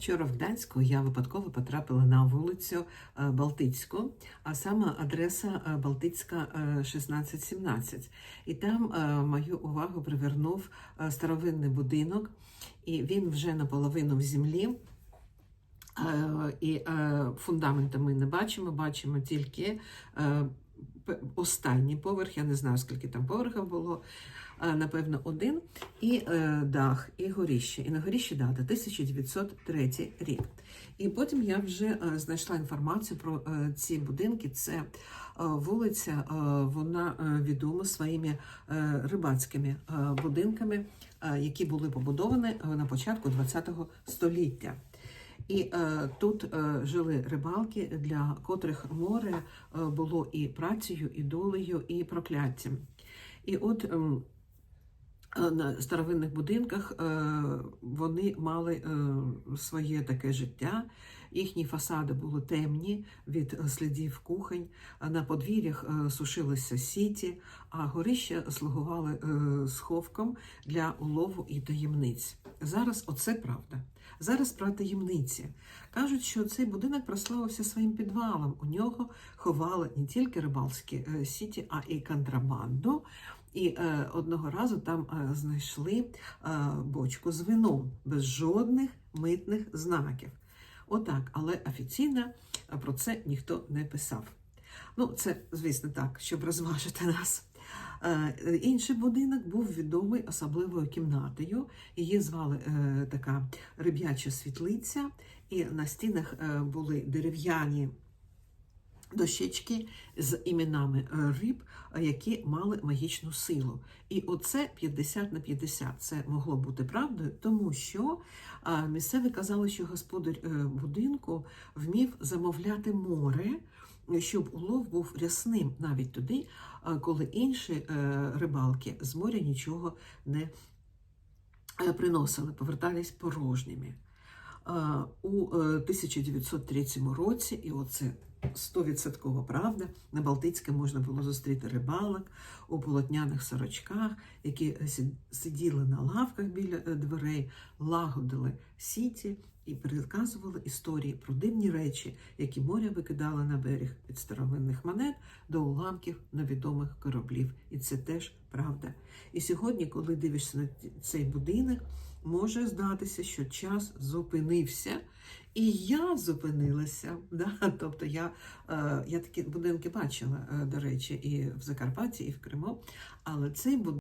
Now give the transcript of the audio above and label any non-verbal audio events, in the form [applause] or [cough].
Вчора в Гданську я випадково потрапила на вулицю е, Балтицьку, а саме адреса е, Балтицька е, 1617. І там е, мою увагу привернув е, старовинний будинок, і він вже наполовину в землі. Е, І е, фундамента ми не бачимо, бачимо тільки е, останній поверх. Я не знаю, скільки там поверхів було. Напевно, один, і е, дах, і горіще. І на горіщі дата 1903 рік. І потім я вже е, знайшла інформацію про е, ці будинки. Це вулиця, вона відома своїми рибацькими будинками, які були побудовані на початку ХХ століття. І е, тут е, жили рибалки, для котрих море е, було і працею, і долею, і прокляттям. І от ем, е, на старовинних будинках е, вони мали е, своє таке життя. Їхні фасади були темні від слідів кухонь. На подвір'ях сушилися сіті, а горища слугували сховком для улову і таємниць. Зараз оце правда. Зараз про таємниці. Кажуть, що цей будинок прославився своїм підвалом. У нього ховали не тільки рибалські е, сіті, а й контрабанду. І е, одного разу там е, знайшли бочку з вином без жодних митних знаків. Отак, але офіційно про це ніхто не писав. Ну, це, звісно, так, щоб розважити [laughs] нас. Е, Інший будинок був відомий особливою кімнатою. Її звали е, така риб'яча світлиця, і на стінах е, були дерев'яні дощечки з іменами риб, які мали магічну силу. І оце 50 на 50. Це могло бути правдою, тому що місцеві казали, що господар будинку вмів замовляти море. Щоб улов був рясним навіть туди, е, коли інші е, рибалки з моря нічого не е, приносили, повертались порожніми. Е, У е, 1903 році, і оце 100% правда, на Балтицьке можна було зустріти рибалок у полотняних сорочках, які сиділи на лавках біля е, дверей, лагодили сіті і переказували історії про дивні речі, які моря викидало на берег від старовинних монет до уламків невідомих кораблів. І це теж правда. І сьогодні, коли дивишся на цей будинок, може здатися, що час зупинився. І я зупинилася. [laughs] Да? Тобто я, е, я такі будинки бачила, е, до речі, і в Закарпатті, і в Криму. Але цей будинок.